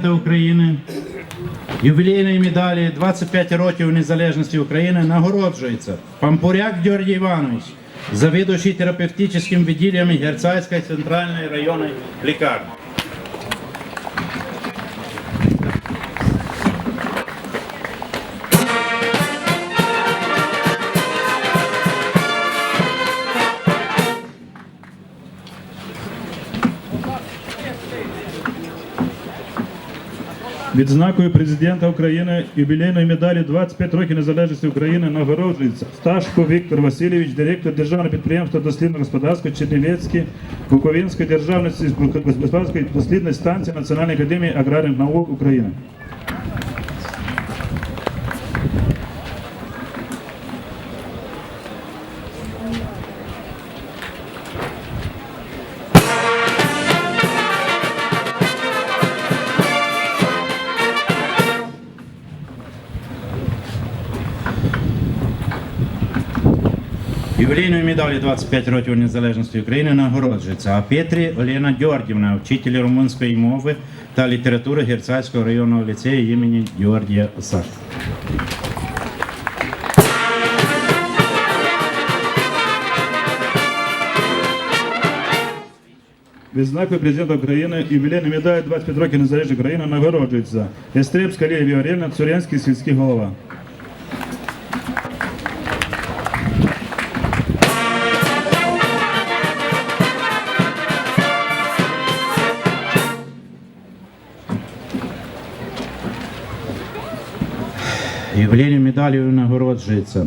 України, ювілейної медалі 25 років незалежності України нагороджується Пампуряк Георгій Іванович, завідувачий терапевтичним відділом Герцайської центральної районної лікарні. Відзнакою президента України юбілейної медалі 25 років незалежності України нагороджується Сташко Віктор Васильович, директор державного підприємства дослідного господарства Чернівецьке Буковинської державної господарської дослідної станції Національної академії аграрних наук України. Ювілейною медаллю 25 років незалежності України нагороджується Петрі Олена Георгівна, вчитель румунської мови та літератури Герцайського районного ліцею імені Георгія Осадка. Відзнакою президента України юбілейної медалі 25 років незалежності України нагороджується Естребська Лія Віорєльна, Цурянський сільський голова. Ювілейною медалів нагороджується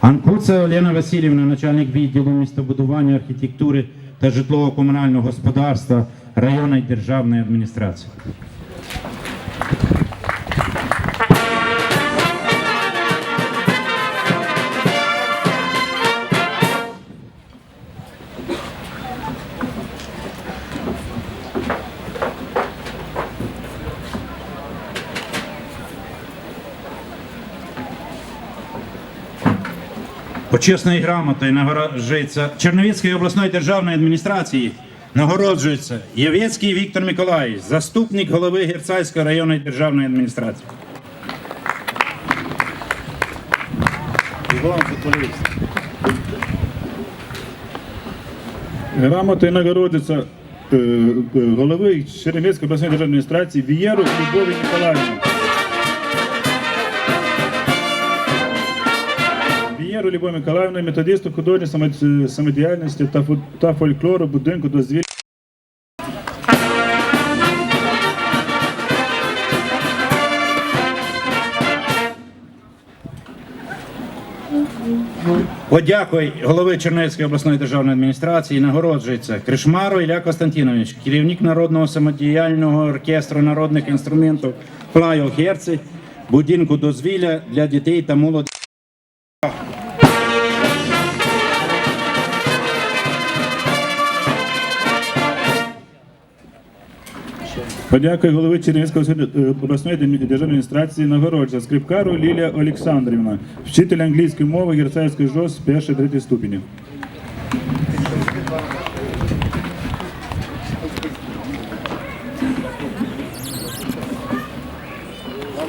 Анкуца Олена Васильівна, начальник відділу містобудування, архітектури та житлово-комунального господарства районної державної адміністрації. Почесною грамотою нагороджується Черновіцької обласної державної адміністрації. Нагороджується Євецький Віктор Миколаївич, заступник голови Герцайської районної державної адміністрації. Іван футболіст. Грамотою нагороджується е, е, голови Чернівецької обласної державної адміністрації Вієру Любові Ніколаївні. Вієру Любові Миколаївни, методисту художньої самодіяльності та, фольклору будинку дозвілля. Подякуй голови Чернівської обласної державної адміністрації нагороджується Кришмару Ілля Костянтинович, керівник народного самодіяльного оркестру народних інструментів Флайо Герци, будинку дозвілля для дітей та молоді. Подякую голови Чернівецької е, обласної державної адміністрації нагороджується скрипкару Лілія Олександрівна, вчитель англійської мови Герцаївської ЖОС першої третій ступені.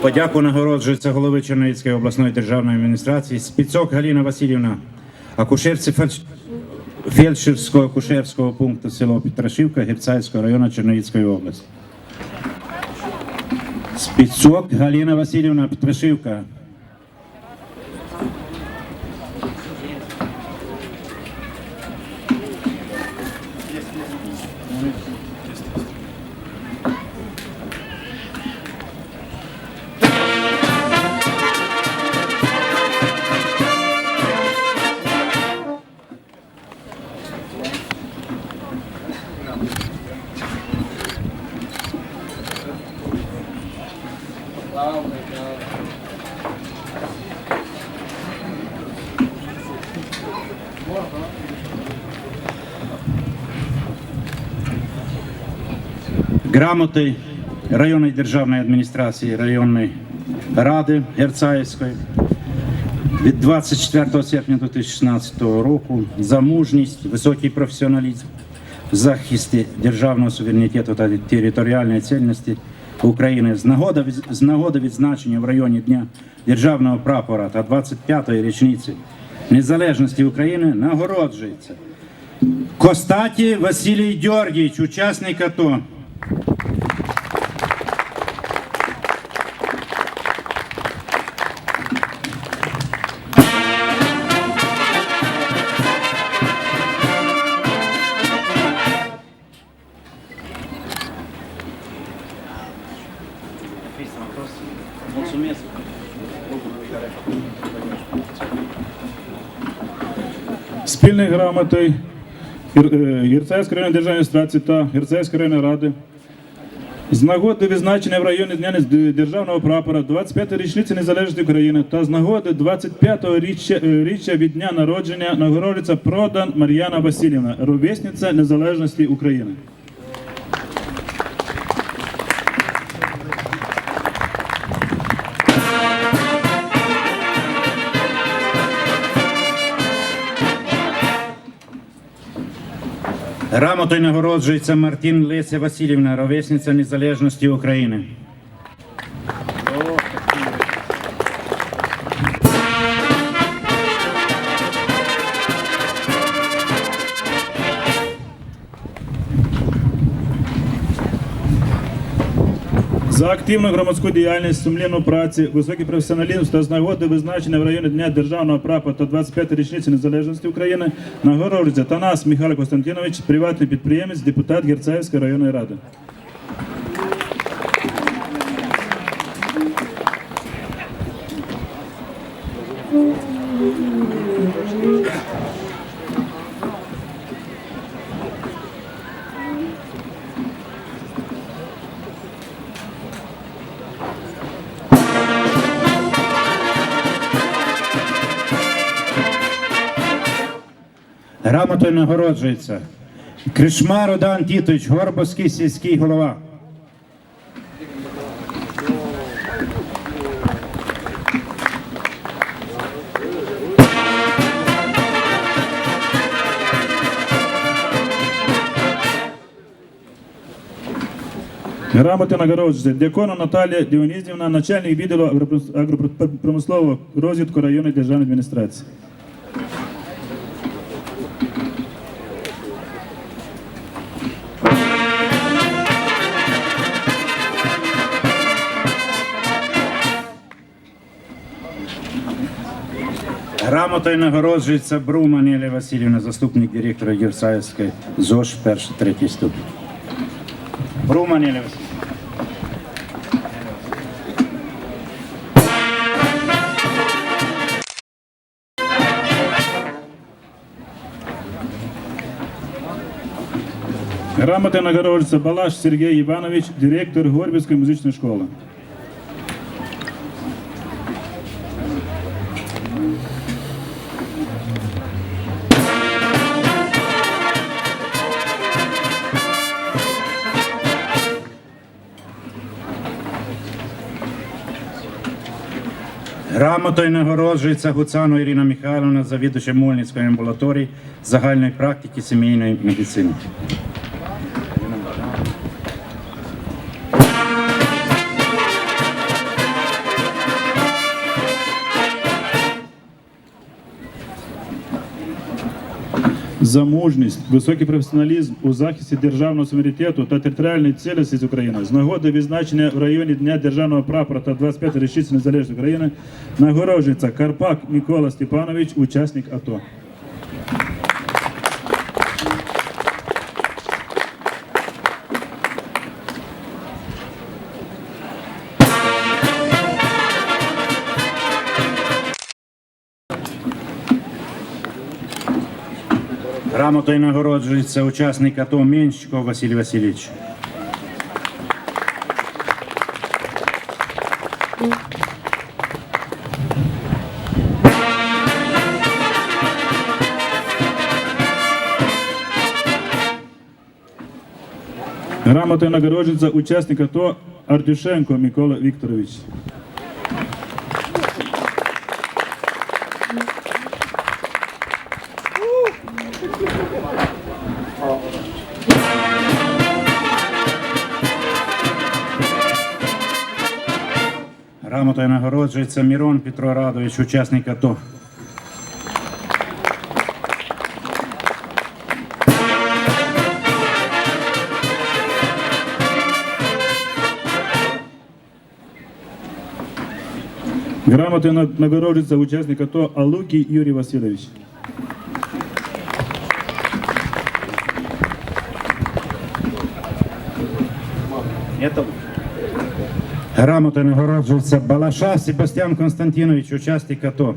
Подяку нагороджується голови Чернівської обласної державної адміністрації Спіцок Галина Васильівна, акушерці фельдш- фельдшерського акушерського пункту село Петрашівка Герцайського району Чернівської області. Спіцок Галина Васильевна Петрашівка. Грамоти районної державної адміністрації районної ради Герцаївської від 24 серпня 2016 року за мужність, високий професіоналізм, захисті державного суверенітету та територіальної цілісності України з нагоди, з нагоди відзначення в районі Дня Державного прапора та 25-ї річниці незалежності України нагороджується Костаті Василій Георгійович, учасник АТО. Спільною грамоти Гір- е, Гірцевської районної державної адміністрації та Гірцевської районної ради з нагоди відзначення в районі Дня Державного прапора 25-ї річниці незалежності України та з нагоди 25-го річчя, е, річчя від дня народження нагороджується Продан Мар'яна Васильівна, ровесниця незалежності України. Грамотою нагороджується Мартін Леся Васильівна, ровесниця незалежності України. За активну громадську діяльність, сумлінну працю, високий професіоналізм та з нагоди визначення в районі Дня Державного прапора та 25 річниці незалежності України нагороджується Танас Михайло Константинович, приватний підприємець, депутат Герцаївської районної ради. Грамотою нагороджується Кришмар Одан Тітович, Горбовський сільський голова. Грамоти нагороджується Дякона Наталія Діонізівна, начальник відділу агропро- агропромислового розвитку районної державної адміністрації. Грамотою нагороджується Бруман Елія Васильівна, заступник директора Єрсаївської ЗОЖ, перший, третій ступінь. Бруман Елія Васильівна. Грамоти нагороджується Балаш Сергій Іванович, директор Горбівської музичної школи. Грамотою нагороджується Гуцану Ірина Михайловна, завідувача Мольницької амбулаторії загальної практики сімейної медицини. За мужність, високий професіоналізм у захисті державного суверенітету та територіальної цілісності України з нагоди відзначення в районі Дня державного прапора та 25 річниці незалежності України нагороджується Карпак Микола Степанович, учасник АТО. Грамотою нагороджується учасник АТО Менщиков Василь Васильович. Грамотою нагороджується учасник АТО Артюшенко Микола Вікторович. Грамотою нагороджується Мірон Петро Радович, учасник АТО. Грамотою на- нагороджується учасник АТО Алукій Юрій Васильович. Грамотою нагороджується Балаша Себастьян Константинович, учасник АТО.